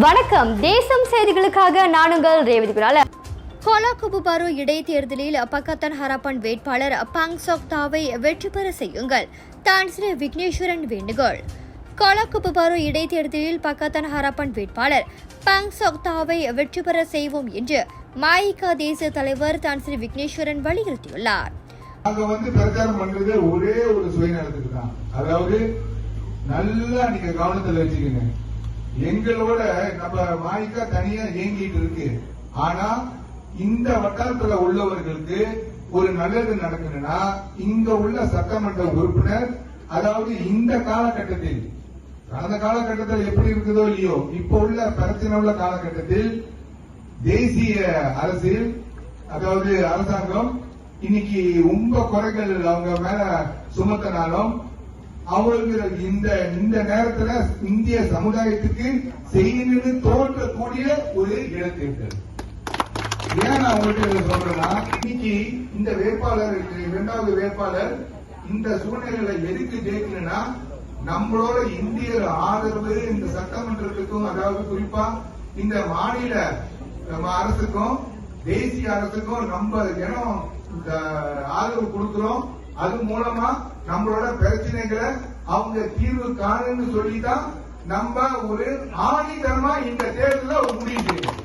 வணக்கம். தேசம் செய்திகளுக்காக நான் உங்கள் ரேவதி குணால கோலாகுபுபாரு இடைத்தேர்தலில் பக்கத்தன் ஹராப்பன் வேட்பாளர் பாங் தாவை வெற்றி பெற செய்யுங்கள். தான் ஸ்ரீ விக்னேஸ்வரன் வேண்டுகோள். கோலாகுபுபாரு இடைத்தேர்தலில் பக்கத்தன் ஹராப்பன் வேட்பாளர் பாங் தாவை வெற்றி பெற செய்வோம் என்று மாயிகா தேசிய தலைவர் தான் ஸ்ரீ விக்னேஸ்வரன் வலியுறுத்தியுள்ளார். நாங்க வந்து பிரச்சாரம் பண்றது ஒரே ஒரு சுயநலத்துக்கு தான். அதாவது நல்லா நீங்க கவனத்துல வச்சுக்கோங்க. எங்களோட நம்ம வாய்க்கா தனியா இயங்கிட்டு இருக்கு. ஆனா இந்த வட்டாரத்துல உள்ளவர்களுக்கு ஒரு நல்லது நடக்கணும்னா இங்க உள்ள சட்டமன்ற உறுப்பினர் அதாவது இந்த காலகட்டத்தில் கடந்த காலகட்டத்தில் எப்படி இருக்குதோ இல்லையோ இப்ப உள்ள பிரச்சனை உள்ள காலகட்டத்தில் தேசிய அரசில் அதாவது அரசாங்கம் இன்னைக்கு உங்க குறைகள் அவங்க மேல சுமத்தினாலும் அவங்களுக்கு இந்த இந்த நேரத்துல இந்திய சமுதாயத்துக்கு செய்யணும்னு தோன்றக்கூடிய ஒரு இழத்தீர்கள் ஏன் நான் உங்களுக்கு சொல்றேன்னா இன்னைக்கு இந்த வேட்பாளர் இரண்டாவது வேட்பாளர் இந்த சூழ்நிலையில எதுக்கு ஜெயிக்கணும்னா நம்மளோட இந்திய ஆதரவு இந்த சட்டமன்றத்துக்கும் அதாவது குறிப்பா இந்த மாநில நம்ம அரசுக்கும் தேசிய அரசுக்கும் நம்ம இனம் ஆதரவு கொடுக்கிறோம். அது மூலமா நம்மளோட பிரச்சனைகளை அவங்க தீர்வு காணுன்னு சொல்லிதான் நம்ம ஒரு ஆணித்தரமா இந்த தேர்தல முடிவு செய்யணும்.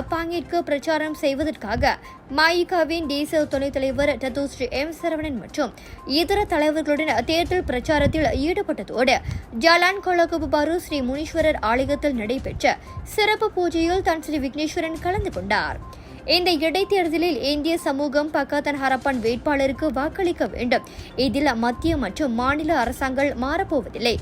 அப்பாங்கிற்கு பிரச்சாரம் செய்வதற்காக மாயிகாவின் தேசிய துணைத் தலைவர் டத்து ஸ்ரீ எம் சரவணன் மற்றும் இதர தலைவர்களுடன் தேர்தல் பிரச்சாரத்தில் ஈடுபட்டதோடு ஜலான் கொலகுபாரு ஸ்ரீ முனீஸ்வரர் ஆலயத்தில் நடைபெற்ற சிறப்பு பூஜையில் தான் ஸ்ரீ விக்னேஸ்வரன் கலந்து கொண்டார். இந்த இடைத்தேர்தலில் இந்திய சமூகம் பக்காத்தன் ஹரப்பன் வேட்பாளருக்கு வாக்களிக்க வேண்டும். இதில் மத்திய மற்றும் மாநில அரசாங்கள் மாறப்போவதில்லை.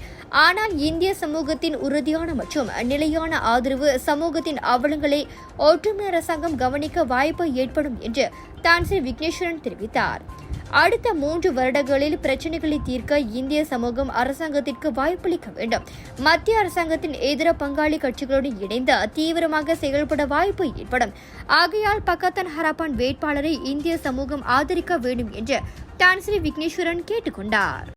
ஆனால் இந்திய சமூகத்தின் உறுதியான மற்றும் நிலையான ஆதரவு சமூகத்தின் அவலங்களை ஒற்றுமை அரசாங்கம் கவனிக்க வாய்ப்பு ஏற்படும் என்று தான்சி விக்னேஸ்வரன் தெரிவித்தார். அடுத்த மூன்று வருடங்களில் பிரச்சனைகளை தீர்க்க இந்திய சமூகம் அரசாங்கத்திற்கு வாய்ப்பளிக்க வேண்டும். மத்திய அரசாங்கத்தின் இதர பங்காளி கட்சிகளுடன் இணைந்து தீவிரமாக செயல்பட வாய்ப்பு ஏற்படும். ஆகையால் பக்கத்தன் ஹராப்பான் வேட்பாளரை இந்திய சமூகம் ஆதரிக்க வேண்டும் என்று டான்ஸ்ரீ விக்னேஸ்வரன் கேட்டுக்கொண்டார்.